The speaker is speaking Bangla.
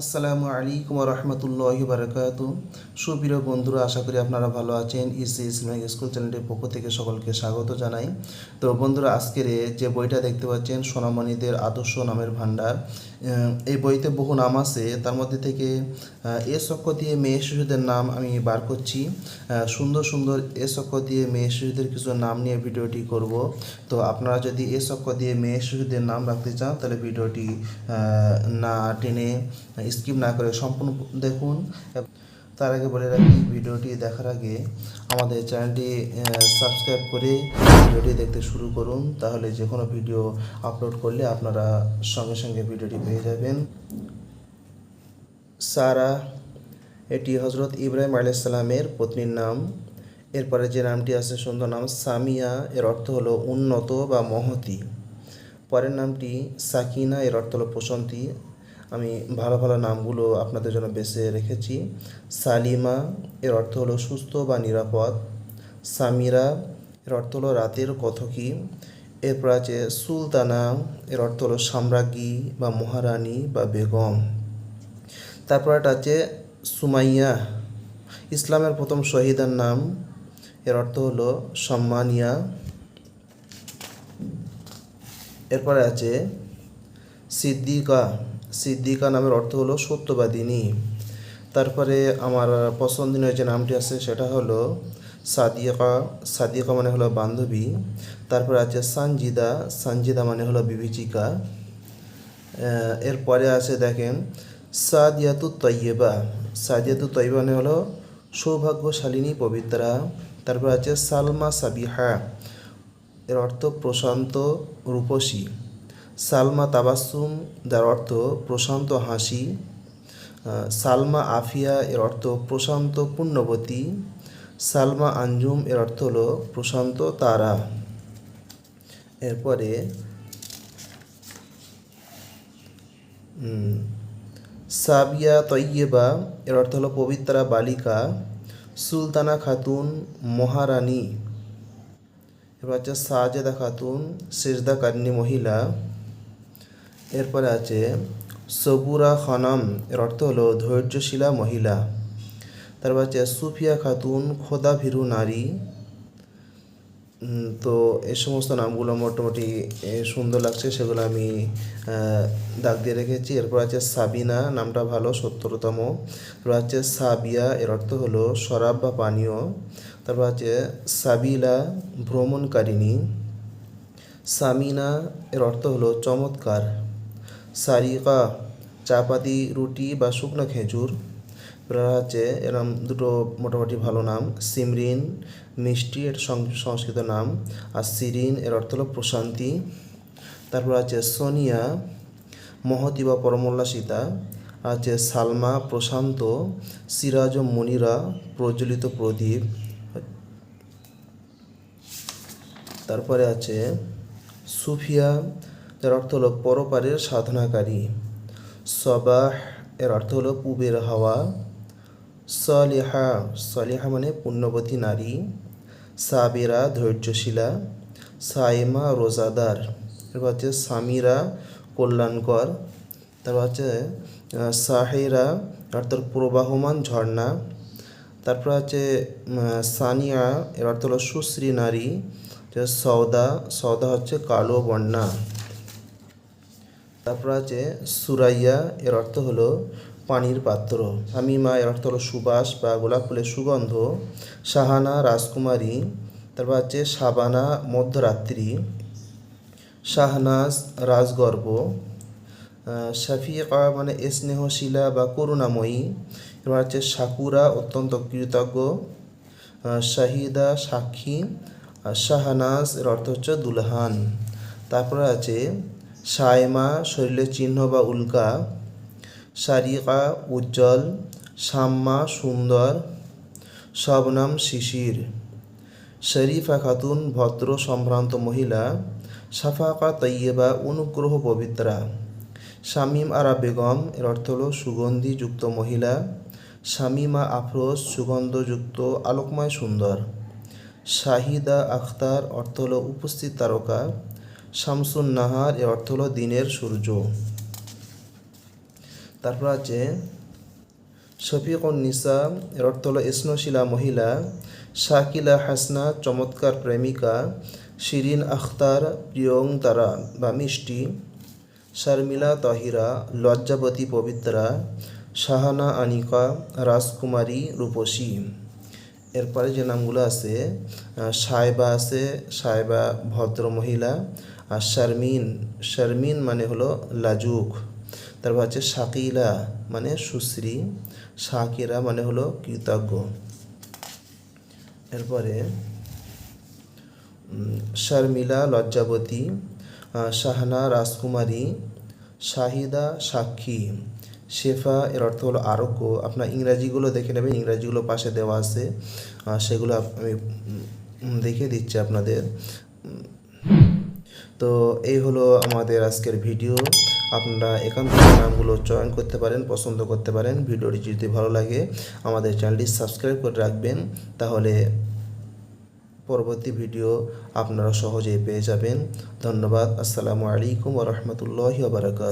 আসসালামু আলাইকুম রহমতুল্লাহ বারকাত সুপ্রিয় বন্ধুরা আশা করি আপনারা ভালো আছেন। ইসি ইসলামিক স্কুল চ্যানেলের পক্ষ থেকে সকলকে স্বাগত জানাই। তো বন্ধুরা আজকের যে বইটা দেখতে পাচ্ছেন সোনামণিদের আদর্শ নামের ভাণ্ডার আহ, এই বইতে বহু নাম আছে। তার মধ্যে থেকে এ সক্ষ দিয়ে মেয়ে শিশুদের নাম আমি বার করছি। সুন্দর সুন্দর এ সক্ষ দিয়ে মেয়ে শিশুদের কিছু নাম নিয়ে ভিডিওটি করব। তো আপনারা যদি এ সক্ষ দিয়ে মেয়ে শিশুদের নাম রাখতে চান তাহলে ভিডিওটি না টেনে স্কিপ না করে সম্পূর্ণ দেখুন। তার আগে বলে রাখি, ভিডিওটি দেখার আগে আমাদের চ্যানেলটি সাবস্ক্রাইব করে ভিডিওটি দেখতে শুরু করুন। তাহলে যে কোনো ভিডিও আপলোড করলে আপনারা সঙ্গে সঙ্গে ভিডিওটি পেয়ে যাবেন। সারা, এটি হজরত ইব্রাহিম আলাইসাল্লামের পত্নীর নাম। এরপরে যে নামটি আছে সুন্দর নাম সামিয়া, এর অর্থ হলো উন্নত বা মহতি। পরের নামটি সাকিনা, এর অর্থ হলো প্রশান্তি। আমি ভালো ভালো নামগুলো আপনাদের জন্য বেছে রেখেছি। সালিমা, এর অর্থ হলো সুস্থ বা নিরাপদ। সামিরা, এর অর্থ হলো রাতের কথকি। এরপর আছে সুলতানা, এর অর্থ হলো সাম্রাজ্ঞী বা মহারানী বা বেগম। তারপর একটা আছে সুমাইয়া, ইসলামের প্রথম শহীদার নাম। এর অর্থ হলো সম্মানিয়া। এরপরে আছে সিদ্দিকা সিদ্দিকা নামের অর্থ হলো সত্যবাদিনী। তারপরে আমার পছন্দনীয় যে নামটি আছে সেটা হলো সাদিকা। সাদিকা মানে হলো বান্ধবী। তারপরে আছে সানজিদা। সানজিদা মানে হলো বিভীচিকা আহ, এরপরে আছে দেখেন সাদিয়াতু তৈয়বা। সাদিয়াতু তৈয়বা মানে হলো সৌভাগ্যশালিনী পবিত্রা। তারপর আছে সালমা সাবিহা। এর অর্থ প্রশান্ত রূপসী। সালমা তাবাসুম যার অর্থ প্রশান্ত হাসি সালমা আফিয়া, এর অর্থ প্রশান্ত পুণ্যবতী, সালমা আঞ্জুম, এর অর্থ হল প্রশান্ত তারা। এরপরে সাবিয়া তৈয়বা, এর অর্থ হল পবিত্রা বালিকা, সুলতানা খাতুন, মহারানী। এবার হচ্ছে সাজেদা খাতুন, সেজদা কারিনী মহিলা। এরপরে আছে সবুরা খানম এর অর্থ হলো ধৈর্যশীলা মহিলা। তারপর আছে, সুফিয়া খাতুন খোদা ভীরু নারী তো এই সমস্ত নামগুলো মোটামুটি সুন্দর লাগছে, সেগুলো আমি দাগ দিয়ে রেখেছি। এরপর আছে, সাবিনা নামটা ভালো, সত্তরতম। তারপর আছে, সাবিয়া এর অর্থ হলো শরাব বা পানীয়। তারপর আছে, সাবিলা, ভ্রমণকারিণী। সামিনা এর অর্থ হলো চমৎকার। সারিকা, চাপাতি, রুটি বা শুকনো খেজুর। এবার আছে এরম দুটো মোটামুটি ভালো নাম। সিমরিন, মিষ্টি এর সং- সংস্কৃত নাম। আর সিরিন, এর অর্থ হলো প্রশান্তি। তারপর আছে সোনিয়া, মহতি বা পরমোল্লাসিতা আছে সালমা, প্রশান্ত, সিরাজ ও মনিরা, প্রজ্বলিত প্রদীপ। তারপরে আছে সুফিয়া যার অর্থ হলো পরপারের সাধনাকারী। সবাহ এর অর্থ হলো পূবের হাওয়া। সলিহা সলিহা মানে পুণ্যবতী নারী। সাবেরা, ধৈর্যশীলা। সাইমা রোজাদার। এরপর হচ্ছে সামিরা, কল্যাণকর। তারপর হচ্ছে সাহেরা অর্থাৎ প্রবাহমান ঝর্ণা। তারপর আছে সানিয়া, এর অর্থ হলো সুশ্রী নারী। সৌদা সৌদা হচ্ছে কালো বন্যা তারপর আছে সুরাইয়া, এর অর্থ হলো পানির পাত্র। হামিমা, এর অর্থ হলো সুবাস বা গোলাপ ফুলের সুগন্ধ। শাহানা, রাজকুমারী। তারপর আছে সাবানা মধ্যরাত্রি। শাহনাজ, রাজগর্ব। শাফিকা মানে স্নেহশীলা বা করুণাময়ী। এবার হচ্ছে সাকুরা অত্যন্ত কৃতজ্ঞ। শাহিদা, সাক্ষী। আর শাহনাজ, এর অর্থ হচ্ছে দুলহান। তারপরে আছে সায়মা, শরীরের চিহ্ন বা উল্কা, সারিকা, উজ্জ্বল, সাম্মা, সুন্দর শবনাম শিশির। শরীফা খাতুন, ভদ্র, সম্ভ্রান্ত মহিলা, সাফাকা, তৈয়বা, অনুগ্রহ, পবিত্রা। শামিম আরা বেগম, এর অর্থ হলো সুগন্ধিযুক্ত মহিলা। শামিমা আফরোজ, সুগন্ধযুক্ত, আলোকময়, সুন্দর। শাহিদা আখতার, অর্থ হল উপস্থিত তারকা। শামসুন নাহার, এর অর্থ হলো দিনের সূর্য। তারপর আছে, শফিকুন নিসা, এর অর্থ হলো স্নশীলা মহিলা, শাকিলা হাসনা, চমৎকার প্রেমিকা, শিরিন আখতার, প্রিয়ং তারা বা মিষ্টি, শারমিলা তাহিরা, লজ্জাবতী পবিত্রা, শাহানা আনিকা, রাজকুমারী রূপসী। এরপরে যে নামগুলো আছে সায়বা আছে, সায়বা ভদ্র মহিলা আর শারমিন শারমিন মানে হলো লাজুক। তারপর হচ্ছে শাকিলা মানে সুশ্রী, শাকিরা মানে হলো কৃতজ্ঞ। এরপরে শারমিলা লজ্জাবতী শাহানা রাজকুমারী, শাহিদা সাক্ষী। শেফা এর অর্থ হলো আরোগ্য। আপনার ইংরাজিগুলো দেখে নেবেন, ইংরাজিগুলো পাশে দেওয়া আছে। সেগুলো আমি দেখিয়ে দিচ্ছি আপনাদের। তো এই হলো আমাদের আজকের ভিডিও। আপনারা এখান থেকে নামগুলো চয়ন করতে পারেন, পছন্দ করতে পারেন। ভিডিওটি যদি ভালো লাগে, আমাদের চ্যানেলটি সাবস্ক্রাইব করে রাখবেন। তাহলে পরবর্তী ভিডিও আপনারা সহজেই পেয়ে যাবেন। ধন্যবাদ। আসসালামু আলাইকুম ওরহমতুল্লাহ বারাকাত